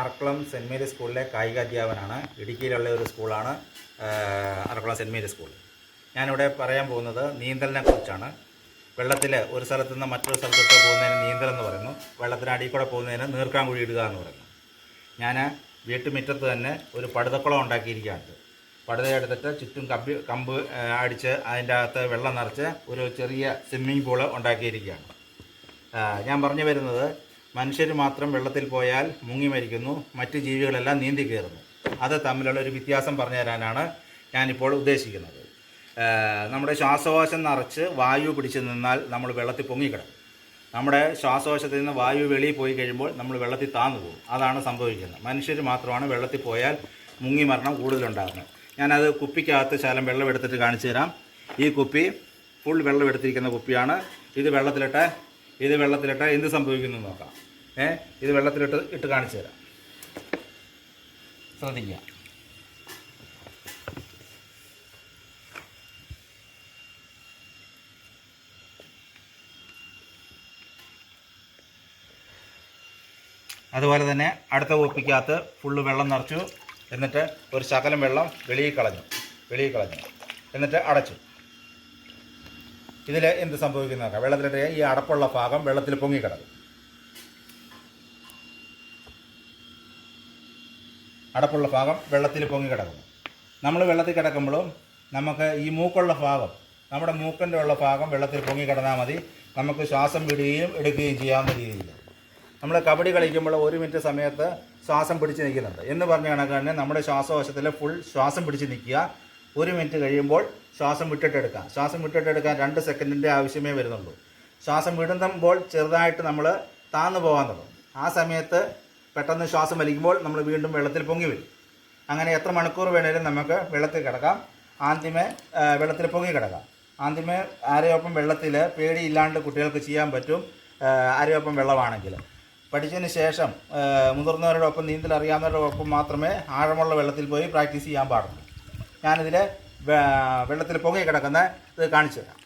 Arakkulam saint Mary's സ്കൂളിലെ കായിക അധ്യാപനാണ് ഇടുക്കിയിലുള്ള ഒരു സ്കൂളാണ് അർക്കുളം സെന്റ് മേരീസ് സ്കൂൾ. ഞാനിവിടെ പറയാൻ പോകുന്നത് നീന്തലിനെ കുറിച്ചാണ്. വെള്ളത്തിൽ ഒരു സ്ഥലത്ത് നിന്ന് മറ്റൊരു സ്ഥലത്തോട്ട് പോകുന്നതിന് നീന്തൽ എന്ന് പറയുന്നു. വെള്ളത്തിനടിയിൽ കൂടെ പോകുന്നതിന് നീർക്കാൻകുഴി ഇടുക എന്ന് പറയുന്നു. ഞാൻ വീട്ടുമുറ്റത്ത് തന്നെ ഒരു പടുതക്കുളം ഉണ്ടാക്കിയിരിക്കുകയാണ്. പടുത എടുത്തിട്ട് ചുറ്റും കമ്പി കമ്പ് അടിച്ച് അതിന്റെ അകത്ത് വെള്ളം നിറച്ച് ഒരു ചെറിയ സ്വിമ്മിംഗ് പൂൾ ഉണ്ടാക്കിയിരിക്കുകയാണ്. ഞാൻ പറഞ്ഞു വരുന്നത് മനുഷ്യർ മാത്രം വെള്ളത്തിൽ പോയാൽ മുങ്ങി മരിക്കുന്നു മറ്റ് ജീവികളെല്ലാം നീന്തി കയറുന്നു. അത് തമ്മിലുള്ള ഒരു വ്യത്യാസം പറഞ്ഞു തരാനാണ് ഞാനിപ്പോൾ ഉദ്ദേശിക്കുന്നത്. നമ്മുടെ ശ്വാസകോശം നിറച്ച് വായു പിടിച്ച് നിന്നാൽ നമ്മൾ വെള്ളത്തിൽ പൊങ്ങിക്കിടക്കും. നമ്മുടെ ശ്വാസകോശത്തിൽ നിന്ന് വായു വെളിയിൽ പോയി കഴിയുമ്പോൾ നമ്മൾ വെള്ളത്തിൽ താന്നു പോകും. അതാണ് സംഭവിക്കുന്നത്. മനുഷ്യർ മാത്രമാണ് വെള്ളത്തിൽ പോയാൽ മുങ്ങി മരണം കൂടുതലുണ്ടാകുന്നത്. ഞാനത് കുപ്പിക്കകത്ത് ശകലം വെള്ളം എടുത്തിട്ട് കാണിച്ചു തരാം. ഈ കുപ്പി ഫുൾ വെള്ളം എടുത്തിരിക്കുന്ന കുപ്പിയാണ്. ഇത് വെള്ളത്തിലിട്ട് ഇത് വെള്ളത്തിലിട്ട് എന്ത് സംഭവിക്കുന്നു നോക്കാം. ഏ ഇത് വെള്ളത്തിലിട്ട് ഇട്ട് കാണിച്ചു തരാം. ശ്രദ്ധിക്കുക. അതുപോലെ തന്നെ അടുത്ത കുപ്പിക്കകത്ത് ഫുള്ള് വെള്ളം നിറച്ചു. എന്നിട്ട് ഒരു ശകലം വെള്ളം വെളിയിൽ കളഞ്ഞു. വെളിയിൽ കളഞ്ഞു. എന്നിട്ട് അടച്ചു. ഇതിൽ എന്ത് സംഭവിക്കുന്ന നോക്കാം. വെള്ളത്തിലിട്ട് ഈ അടപ്പുള്ള ഭാഗം വെള്ളത്തിൽ പൊങ്ങിക്കിടക്കും. അടപ്പുള്ള ഭാഗം വെള്ളത്തിൽ പൊങ്ങിക്കിടക്കുന്നു. നമ്മൾ വെള്ളത്തിൽ കിടക്കുമ്പോഴും നമുക്ക് ഈ മൂക്കുള്ള ഭാഗം നമ്മുടെ മൂക്കിന്റെ ഉള്ള ഭാഗം വെള്ളത്തിൽ പൊങ്ങിക്കിടന്നാൽ മതി. നമുക്ക് ശ്വാസം വിടുകയും എടുക്കുകയും ചെയ്യാവുന്ന രീതിയിൽ നമ്മൾ കബഡി കളിക്കുമ്പോൾ ഒരു മിനിറ്റ് സമയത്ത് ശ്വാസം പിടിച്ച് നിൽക്കുന്നുണ്ട്. എന്ന് പറഞ്ഞ കണക്ക് തന്നെ നമ്മുടെ ശ്വാസകോശത്തിൽ ഫുൾ ശ്വാസം പിടിച്ച് നിൽക്കുക. ഒരു മിനിറ്റ് കഴിയുമ്പോൾ ശ്വാസം വിട്ടിട്ടെടുക്കാം. ശ്വാസം വിട്ടിട്ടെടുക്കാൻ രണ്ട് സെക്കൻഡിന്റെ ആവശ്യമേ വരുന്നുള്ളൂ. ശ്വാസം വിടുമ്പോൾ ചെറുതായിട്ട് നമ്മൾ താന്നു പോകാൻ തുടങ്ങും. ആ സമയത്ത് പെട്ടെന്ന് ശ്വാസം വലിക്കുമ്പോൾ നമ്മൾ വീണ്ടും വെള്ളത്തിൽ പൊങ്ങി വരും. അങ്ങനെ എത്ര മണിക്കൂർ വേണേലും നമുക്ക് വെള്ളത്തിൽ കിടക്കാം. ആദ്യമേ വെള്ളത്തിൽ പൊങ്ങി കിടക്കാം. ആദ്യമേ ആരെയൊപ്പം വെള്ളത്തിൽ പേടിയില്ലാണ്ട് കുട്ടികൾക്ക് ചെയ്യാൻ പറ്റും ആരെയൊപ്പം വെള്ളമാണെങ്കിൽ പഠിച്ചതിന് ശേഷം മുതിർന്നവരോടൊപ്പം നീന്തൽ അറിയാവുന്നവരുടെ ഒപ്പം മാത്രമേ ആഴമുള്ള വെള്ളത്തിൽ പോയി പ്രാക്ടീസ് ചെയ്യാൻ പാടുള്ളൂ. ഞാനിതിൽ വെള്ളത്തിൽ പൊങ്ങി കിടക്കുന്ന ഇത് കാണിച്ചു തരാം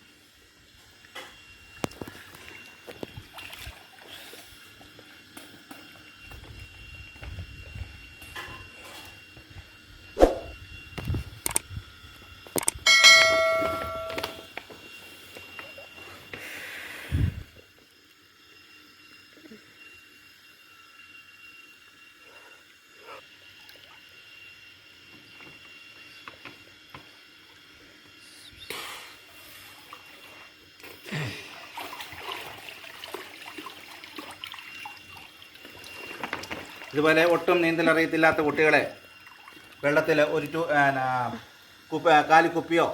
ഇതുപോലെ ഒട്ടും നീന്തൽ അറിയത്തില്ലാത്ത കുട്ടികളെ വെള്ളത്തിൽ ഒരു ടൂ കുപ്പ കാലി കുപ്പിയോ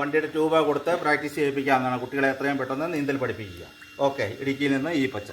വണ്ടിയുടെ ട്യൂബോ കൊടുത്ത് പ്രാക്ടീസ് ചെയ്യിപ്പിക്കാവുന്നതാണ് കുട്ടികളെ എത്രയും പെട്ടെന്ന് നീന്തൽ പഠിപ്പിക്കുക. ഓക്കെ ഇടുക്കിയിൽ നിന്ന് ഈ പച്ച